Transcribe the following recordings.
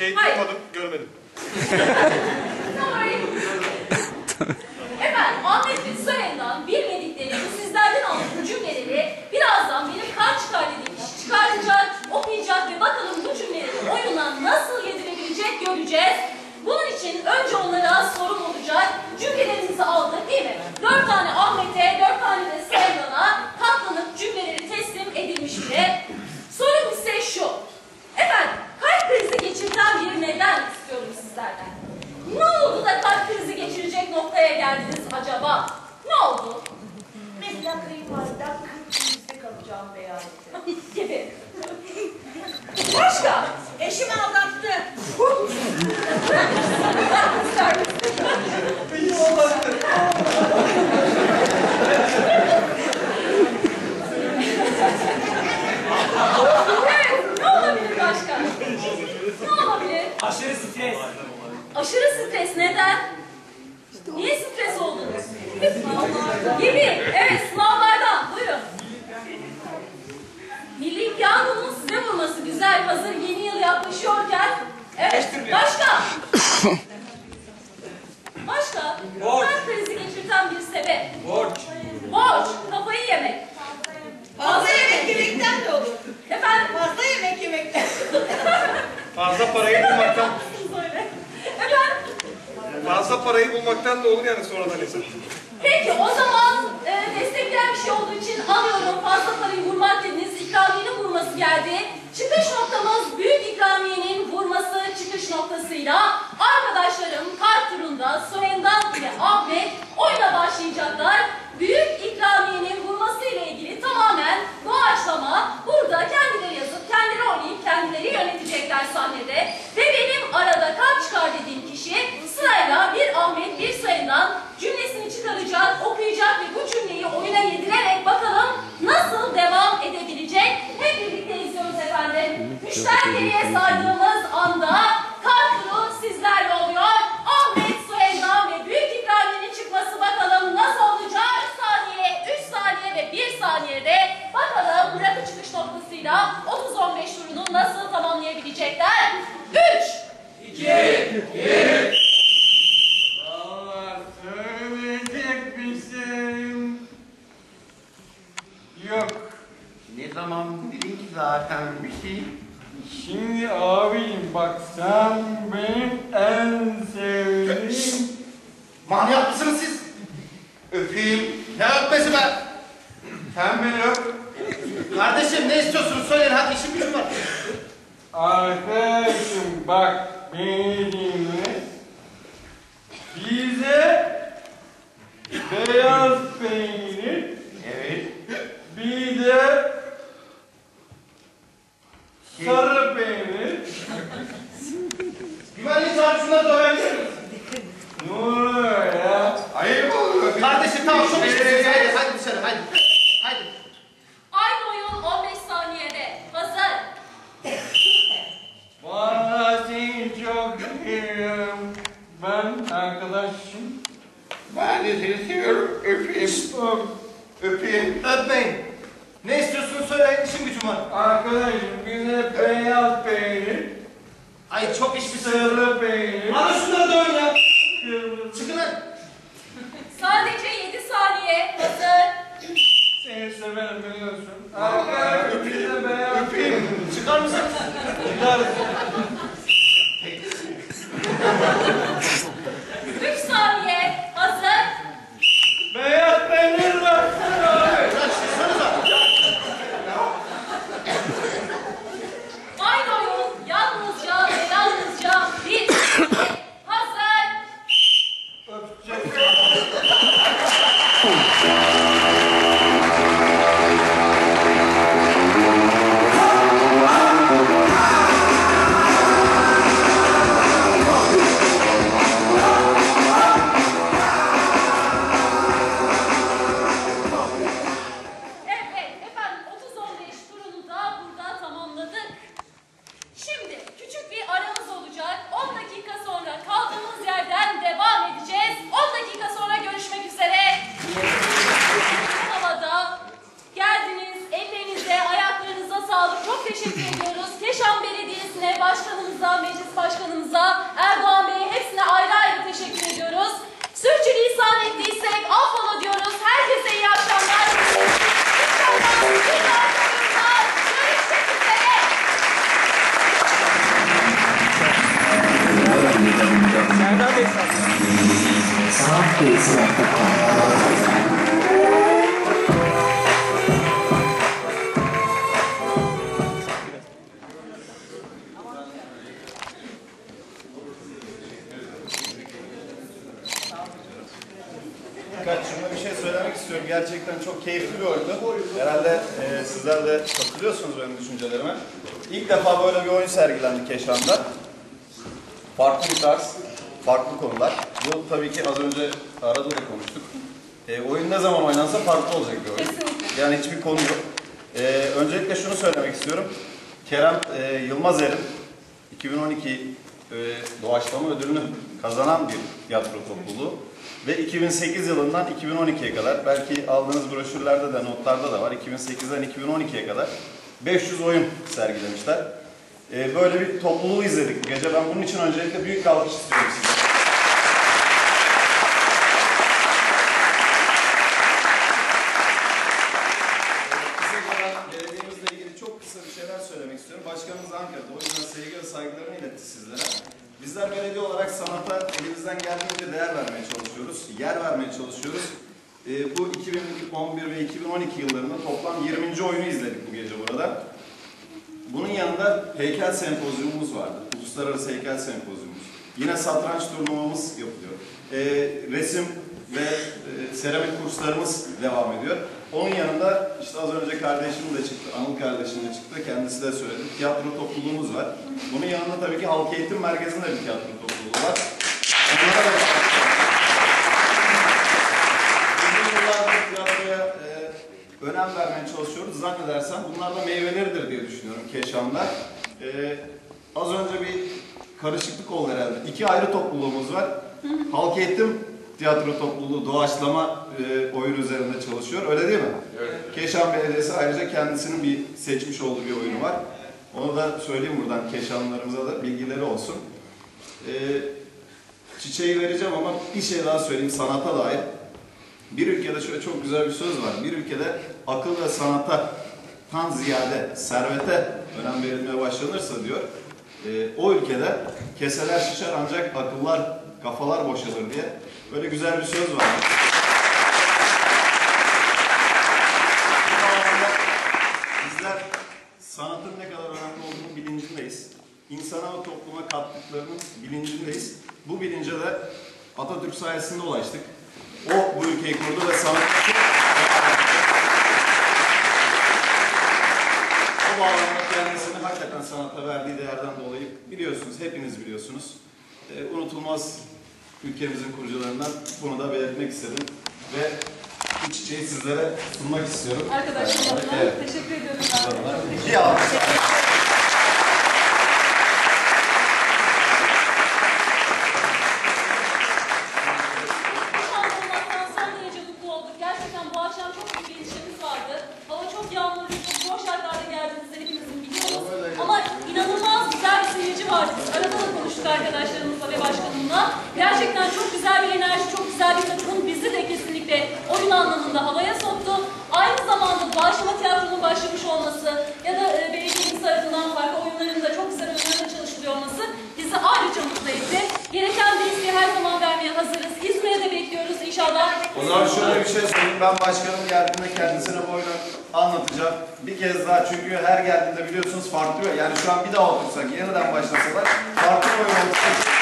şey Hayır. duymadım, görmedim. Efendim Ahmet'in soyadından bilmedikleri bu sizlerden aldığım cümleleri birazdan benim kar çıkartacağım, çıkartacak, okuyacak ve bakalım bu cümleleri oyuna nasıl yedirebilecek göreceğiz. Bunun için önce onlara sorum olacak. Cümlelerimizi aldık değil mi? Dört tane Ahmet'e, dört tane de Sayın'a nereye geldiniz acaba? Ne oldu? Mesela kayınvaliden 40 yüzde kalacağım beyan. Gibi. Başka? Eşim aldattı. Eşim aldattı. parayı bulmaktan... Fazla parayı bulmaktan da olur yani sonradan insan. Peki o zaman e, destekleyen bir şey olduğu için alıyorum fazla parayı vurmak dediniz. İkramiyenin vurması geldi. Çıkış noktamız büyük ikramiyenin vurması çıkış noktasıyla arkadaşlarım kart turunda soyundan bile AB Yeah. Deus Senhor. Ay çok içmişsin. Sarı beyim. Bana şunları dön ya. Çıkın lan. Sadece yedi saniye. Hazır. Seni severim biliyorsun. Arkadaşlar öpeyim. Öpeyim. Çıkar mısın? Çıkarız. Yeşilçam Belediyesi'ne, başkanımıza, meclis başkanımıza, Erdoğan Bey'e hepsine ayrı ayrı teşekkür ediyoruz. Sürçülisan ettiysek affola diyoruz. Herkese iyi akşamlar. İnşallah bir daha görüşmek üzere. Serdar Bey sağ olun. Çok keyifli bir oyundu. Herhalde e, sizler de katılıyorsunuz benim düşüncelerime. İlk defa böyle bir oyun sergilendi Keşan'da. Farklı bir tarz, farklı konular. Bu tabii ki az önce arada da konuştuk. E, oyun ne zaman oynansa farklı olacak bir oyun. Yani hiçbir konu yok. E, öncelikle şunu söylemek istiyorum. Kerem e, Yılmazer'in 2012 e, doğaçlama ödülünü kazanan bir tiyatro topluluğu. Ve 2008 yılından 2012'ye kadar, belki aldığınız broşürlerde de notlarda da var, 2008'den 2012'ye kadar 500 oyun sergilemişler. E, böyle bir topluluğu izledik gece. Ben bunun için öncelikle büyük alkış istiyorum size. Kısaca belediyemizle ilgili çok kısa bir şeyler söylemek istiyorum. Başkanımız Ankara'da. O yüzden sevgi ve saygılarını iletti sizlere. Bizler belediye olarak sanata elimizden geldiğince değer vermeye çalışıyoruz. Yer vermeye çalışıyoruz. Ee, bu 2011 ve 2012 yıllarında toplam 20. oyunu izledik bu gece burada. Bunun yanında heykel sempozyumumuz vardı. Uluslararası heykel sempozyumumuz. Yine satranç turnuvamız yapılıyor. Ee, resim ve e, seramik kurslarımız devam ediyor. Onun yanında işte az önce kardeşim de çıktı, Anıl kardeşim de çıktı. Kendisi de söyledi. Tiyatro topluluğumuz var. Bunun yanında tabii ki Halk Eğitim Merkezi'nde bir tiyatro topluluğu var. Onlara da Uzun yıllardır tiyatroya e, önem vermeye çalışıyoruz. Zannedersem bunlar da meyveleridir diye düşünüyorum Keşan'da. E, az önce bir karışıklık oldu herhalde. İki ayrı topluluğumuz var. Halk Eğitim Tiyatro Topluluğu doğaçlama e, oyun üzerinde çalışıyor. Öyle değil mi? Evet. Keşan Belediyesi ayrıca kendisinin bir seçmiş olduğu bir oyunu var. Onu da söyleyeyim buradan Keşanlılarımıza da bilgileri olsun. E, çiçeği vereceğim ama bir şey daha söyleyeyim sanata dair. Bir ülkede şöyle çok güzel bir söz var. Bir ülkede akıl ve sanata tan ziyade servete önem verilmeye başlanırsa diyor. E, o ülkede keseler şişer ancak akıllar, kafalar boşalır diye. Böyle güzel bir söz var. Bizler sanatın ne kadar önemli olduğunu bilincindeyiz. İnsana ve topluma kattıklarının bilincindeyiz. Bu bilince de Atatürk sayesinde ulaştık. O bu ülkeyi kurdu ve sanat bağlamda kendisini hakikaten sanata verdiği değerden dolayı biliyorsunuz, hepiniz biliyorsunuz. Ee, unutulmaz ülkemizin kurucularından bunu da belirtmek istedim. Ve bu çiçeği sizlere sunmak istiyorum. Arkadaşlarım adına Evet. teşekkür ediyorum. ben. Çok teşekkür Bir alkış. Şu an olmaktan son derece mutlu olduk. Gerçekten bu akşam çok büyük bir ilişkimiz vardı. Hava çok yağmurlu, çok zor şartlarda geldiğinizde hepimizin biliyoruz. Ama inanılmaz güzel Biz arada da konuştuk arkadaşlarımızla ve başkanımla. Gerçekten çok güzel bir enerji, çok güzel bir takım bizi de kesinlikle oyun anlamında havaya soktu. Aynı zamanda Doğaçlama Tiyatro'nun başlamış olması ya da e, belediyemiz tarafından farklı oyunların da çok güzel oyunlarla çalışılıyor olması bizi ayrıca mutlu etti. Gereken desteği her zaman vermeye hazırız. İzmir'e de bekliyoruz inşallah. O zaman şöyle bir şey söyleyeyim. Ben başkanım geldiğinde kendisine bu oyunu anlatacağım. Bir kez daha çünkü her geldiğinde biliyorsunuz farklı. Yani şu an bir daha otursak, yeniden başlasalar farklı bir oyun olacak.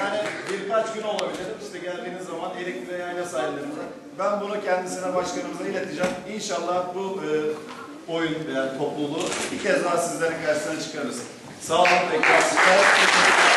Yani birkaç gün olabilir. İşte geldiğiniz zaman Erikli ve Yayla. Ben bunu kendisine başkanımıza ileteceğim. İnşallah bu e, oyun yani topluluğu bir kez daha sizlerin karşısına çıkarırız. Sağ olun tekrar.